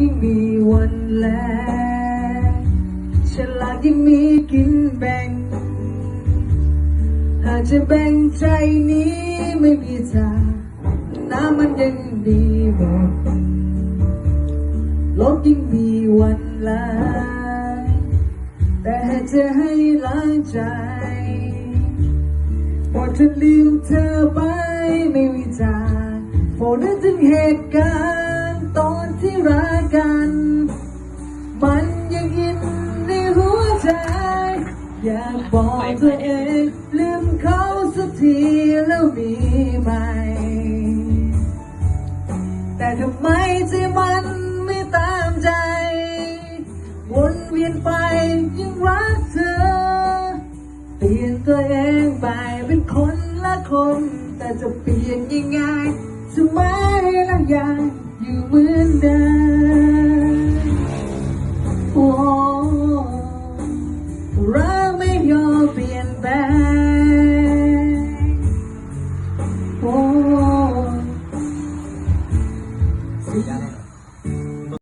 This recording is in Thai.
ยิ่งมีวันแลฉลากยิ่งมีกินแบ่ง หากจะแบ่งใจนี้ไม่มีทางน้ำมันยังดีหมดโลกยิ่งมีวันลาแต่จะให้ล้างใจหมดจะลืมเธอไปไม่มีทางโปรดนึกถึงเหตุการณ์ อยากบอกตัวเองลืมเขาสักทีแล้วมีไหมแต่ทำไมใจมันไม่ตามใจ วนเวียนไปยังรักเธอ เปลี่ยนตัวเองไปเป็นคนละคน แต่จะเปลี่ยนยังไงจะไม่ละยางอยู่เหมือนเดิมโอ้รั you're being bad. Oh.